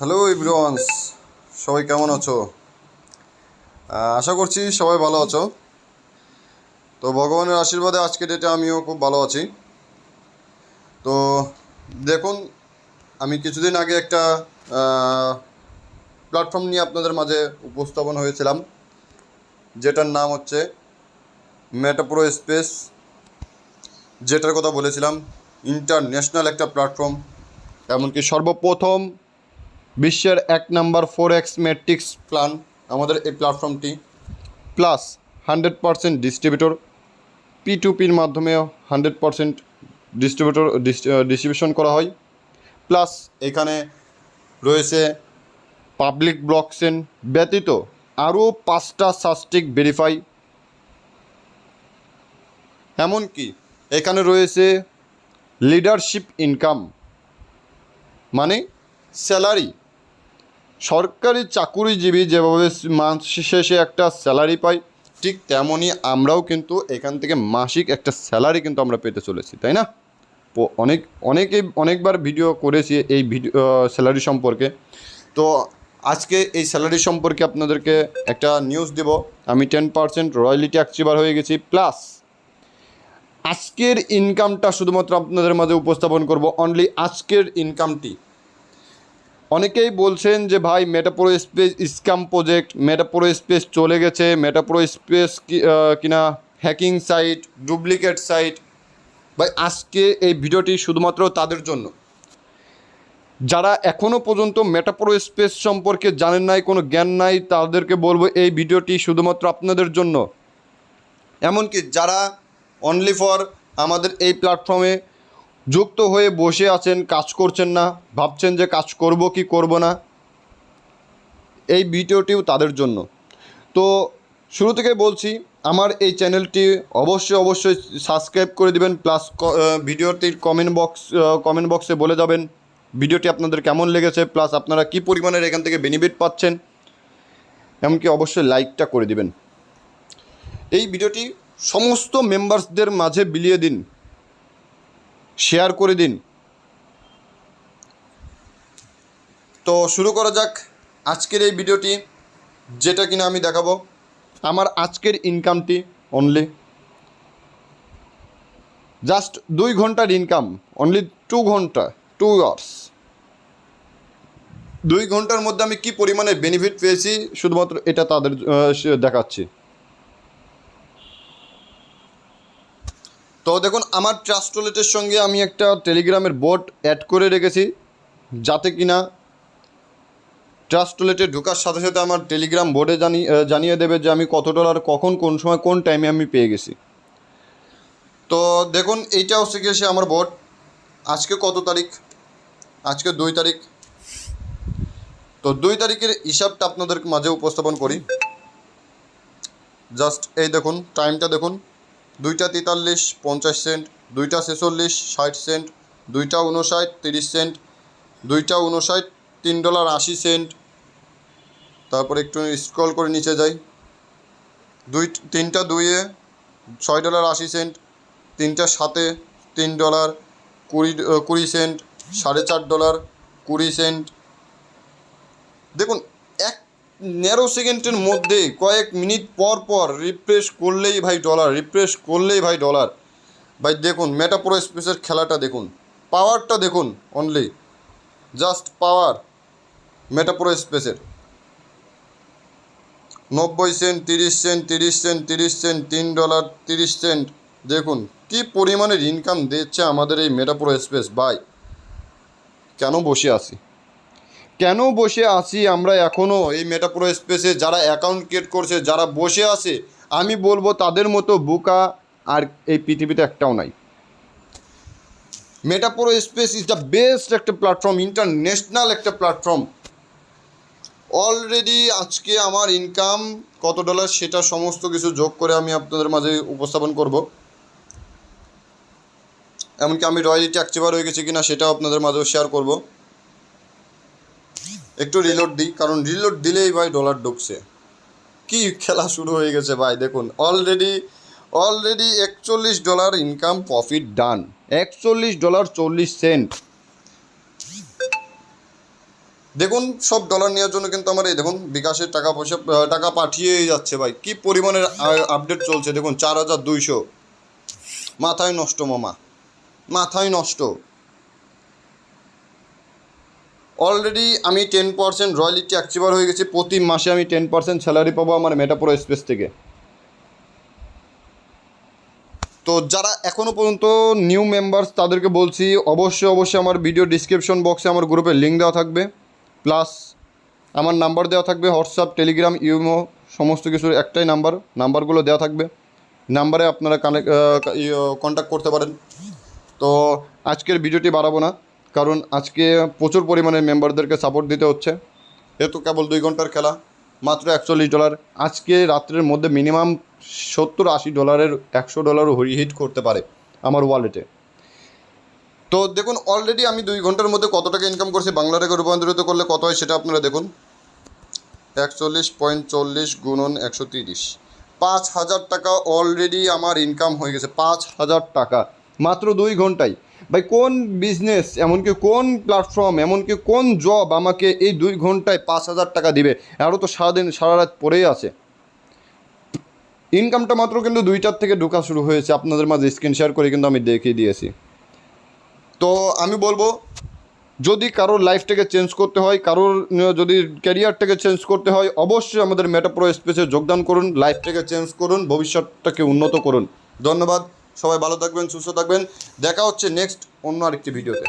Hello ইব্রিওয়ান্স সবাই কেমন আছো? আশা করছি সবাই ভালো আছো। তো ভগবানের আশীর্বাদে আজকে ডেটে আমিও খুব ভালো আছি। তো দেখুন, আমি কিছুদিন আগে একটা প্ল্যাটফর্ম নিয়ে আপনাদের মাঝে উপস্থাপন হয়েছিলাম, যেটার নাম হচ্ছে মেটাপ্রো স্পেস যেটার কথা বলেছিলাম ইন্টারন্যাশনাল একটা প্ল্যাটফর্ম এমনকি সর্বপ্রথম বিশ্বের এক number four X matrix plan আমাদের এই প্ল্যাটফর্মটি plus hundred percent distributor P to পির মাধ্যমে হান্ড্রেড পারসেন্ট ডিস্ট্রিবিউটর ডিস্ট্রিবিউশন করা হয় প্লাস এখানে রয়েছে পাবলিক ব্লকচেন ব্যতীত আরও পাঁচটা সাস্টিক ভেরিফাই এমনকি এখানে রয়েছে লিডারশিপ ইনকাম মানে স্যালারি সরকারি চাকুরিজীবী যেভাবে মাস শেষে একটা স্যালারি পাই, ঠিক তেমনই আমরাও কিন্তু এখান থেকে মাসিক একটা স্যালারি কিন্তু আমরা পেতে চলেছি, তাই না? অনেক অনেকেই অনেকবার ভিডিও করেছি এই ভিডিও স্যালারি সম্পর্কে। তো আজকে এই স্যালারি সম্পর্কে আপনাদেরকে একটা নিউজ দেব। আমি টেন পার্সেন্ট রয়্যালিটি অ্যাক্টিভার হয়ে গেছি প্লাস আজকের ইনকামটা শুধুমাত্র আপনাদের মাঝে উপস্থাপন করব। অনলি আজকের ইনকামটি অনেকেই বলছেন যে ভাই Metapro space scam project, Metapro space চলে গেছে, মেটাপ্রো স্পেস কিনা হ্যাকিং সাইট, ডুপ্লিকেট সাইট। ভাই, আজকে এই ভিডিওটি শুধুমাত্র তাদের জন্য। যারা এখনও পর্যন্ত মেটাপ্রো স্পেস সম্পর্কে জানেন নাই, কোনো জ্ঞান নাই, তাদেরকে বলব এই ভিডিওটি শুধুমাত্র আপনাদের জন্য। এমনকি যারা অনলি ফর আমাদের এই প্ল্যাটফর্মে যুক্ত হয়ে বসে আছেন, কাজ করছেন না, ভাবছেন যে কাজ করব কি করব না। এই ভিডিওটিও তাদের জন্য। তো শুরু থেকে বলছি, আমার এই চ্যানেলটি অবশ্যই অবশ্যই সাবস্ক্রাইব করে দিবেন, প্লাস ভিডিওটির কমেন্ট বক্স কমেন্ট বক্সে বলে যাবেন, ভিডিওটি আপনাদের কেমন লেগেছে, প্লাস আপনারা কী পরিমাণের এখান থেকে বেনিফিট পাচ্ছেন। এমনকি অবশ্যই লাইকটা করে দিবেন। এই ভিডিওটি সমস্ত মেম্বার্সদের মাঝে বিলিয়ে দিন। শেয়ার করে দিন। তো শুরু করা যাক আজকের এই ভিডিওটি, যেটা কিনা আমি দেখাবো। আমার আজকের ইনকামটি অনলি জাস্ট দুই ঘণ্টার ইনকাম অনলি টু ঘণ্টা টু আওয়ার্স দুই ঘণ্টার মধ্যে আমি কি পরিমাণে বেনিফিট পেয়েছি, শুধুমাত্র এটা তাদের দেখাচ্ছি। তো দেখুন, আমার ট্রাস্টোলেটের সঙ্গে আমি একটা টেলিগ্রামের বোট অ্যাড করে রেখেছি, যাতে কিনা ট্রাস্টোলেটে ঢোকার সাথে সাথে আমার টেলিগ্রাম বোর্ডে জানিয়ে জানিয়ে দেবে যে আমি কত ডলার কখন, কোন সময়, কোন টাইমে আমি পেয়ে গেছি। তো দেখুন, এইটা হচ্ছে গিয়েছে আমার বোর্ড আজকে কত তারিখ? আজকে দুই তারিখ। তো দুই তারিখের হিসাবটা আপনাদের মাঝে উপস্থাপন করি। জাস্ট এই দেখুন টাইমটা দেখুন। দুইটা তেতাল্লিশ, পঞ্চাশ সেন্ট, দুইটা ছেচল্লিশ, ষাট সেন্ট, দুইটা উনষাট তিরিশ সেন্ট, দুইটা উনষাট তিন ডলার আশি সেন্ট। তারপরে একটু স্ক্রল করে নিচে যাই। দুই, তিনটা দুইয়ে ছয় ডলার আশি সেন্ট, তিনটা সাতে তিন ডলার কুড়ি কুড়ি সেন্ট, সাড়ে চার ডলার কুড়ি সেন্ট। দেখুন ন্যারো সেকেন্ডের মধ্যে কয়েক মিনিট পর পর রিফ্রেশ করলেই ভাই ডলার রিফ্রেশ করলেই ভাই ডলার ভাই দেখুন মেটাপ্রো স্পেসের খেলাটা দেখুন পাওয়ারটা দেখুন অনলি জাস্ট পাওয়ার মেটাপ্রো স্পেসের নব্বই সেন্ট তিরিশ সেন্ট তিরিশ সেন্ট তিরিশ সেন্ট তিন ডলার তিরিশ সেন্ট দেখুন, কি পরিমাণের ইনকাম দিচ্ছে আমাদের এই মেটাপ্রো স্পেস ভাই। কেন বসে আছি? কেন বসে আছি আমরা এখনও এই মেটাপ্রো স্পেসে যারা অ্যাকাউন্ট ক্রিয়েট করছে, যারা বসে আছে, আমি বলব তাদের মতো বুকা আর এই পৃথিবীতে একটাও নাই। Metapro space is the best একটা প্ল্যাটফর্ম ইন্টারন্যাশনাল একটা প্ল্যাটফর্ম অলরেডি আজকে আমার ইনকাম কত ডলার সেটা সমস্ত কিছু যোগ করে আমি আপনাদের মাঝে উপস্থাপন করব। এমনকি আমি রয়্যালিটি অ্যাক্টিভার হয়ে গেছি কিনা সেটাও আপনাদের মাঝেও শেয়ার করব। একটু রিলোড দিই, কারণ রিলোড দিলেই ভাই ডলার ঢুকছে। কি খেলা শুরু হয়ে গেছে ভাই, দেখুন অলরেডি অলরেডি একচল্লিশ ডলার ইনকাম প্রফিট ডান একচল্লিশ ডলার চল্লিশ সেন্ট দেখুন, সব ডলার নেওয়ার জন্য কিন্তু আমার এই দেখুন, বিকাশের টাকা পয়সা টাকা পাঠিয়েই যাচ্ছে ভাই। কি পরিমাণের আপডেট চলছে, দেখুন, চার হাজার দুইশো। মাথায় নষ্ট মামা। মাথায় নষ্ট। অলরেডি আমি টেন পার্সেন্ট রয়্যালিটি অ্যাক্টিভার হয়ে গেছি। প্রতি মাসে আমি টেন পার্সেন্ট স্যালারি পাবো আমার মেটাপ্রো স্পেস থেকে। তো যারা এখনও পর্যন্ত নিউ মেম্বার্স তাদেরকে বলছি, অবশ্যই অবশ্যই আমার ভিডিও ডিসক্রিপশন বক্সে আমার গ্রুপের লিঙ্ক দেওয়া থাকবে। প্লাস আমার নাম্বার দেওয়া থাকবে হোয়াটসঅ্যাপ টেলিগ্রাম ইউমো সমস্ত কিছুর একটাই নাম্বার নাম্বারগুলো দেওয়া থাকবে। নাম্বারে আপনারা কানেক্ট কন্ট্যাক্ট করতে পারেন। তো আজকের ভিডিওটি বাড়াবো না। কারণ আজকে প্রচুর পরিমাণে মেম্বারদেরকে সাপোর্ট দিতে হচ্ছে। এ তো কেবল দুই ঘণ্টার খেলা, মাত্র একচল্লিশ ডলার আজকে রাত্রের মধ্যে মিনিমাম সত্তর আশি ডলারের একশো ডলারও হিট করতে পারে আমার ওয়ালেটে তো দেখুন অলরেডি আমি দুই ঘণ্টার মধ্যে কত টাকা ইনকাম করছি, বাংলা টাকা রূপান্তরিত করলে কত হয় সেটা আপনারা দেখুন। একচল্লিশ পয়েন্ট চল্লিশ গুণন একশো তিরিশ। পাঁচ হাজার টাকা অলরেডি আমার ইনকাম হয়ে গেছে, পাঁচ হাজার টাকা। মাত্র দুই ঘন্টায় ভাই, কোন বিজনেস এমনকি কোন প্ল্যাটফর্ম এমনকি কোন জব আমাকে এই দুই ঘন্টায় পাঁচ হাজার টাকা দিবে? আরও তো সারাদিন সারা রাত পড়েই আছে। ইনকামটা মাত্র কিন্তু দুইটার থেকে ঢোকা শুরু হয়েছে। আপনাদের মাঝে স্ক্রিন শেয়ার করে কিন্তু আমি দেখিয়ে দিয়েছি। তো আমি বলব, যদি কারোর লাইফটাকে চেঞ্জ করতে হয়, কারোর যদি ক্যারিয়ারটাকে চেঞ্জ করতে হয়, অবশ্যই আমাদের মেটাপ্রো স্পেসে যোগদান করুন লাইফটাকে চেঞ্জ করুন, ভবিষ্যৎটাকে উন্নত করুন। ধন্যবাদ। সবাই ভালো থাকবেন সুস্থ থাকবেন। দেখা হচ্ছে নেক্সট অন্য আরেকটি ভিডিওতে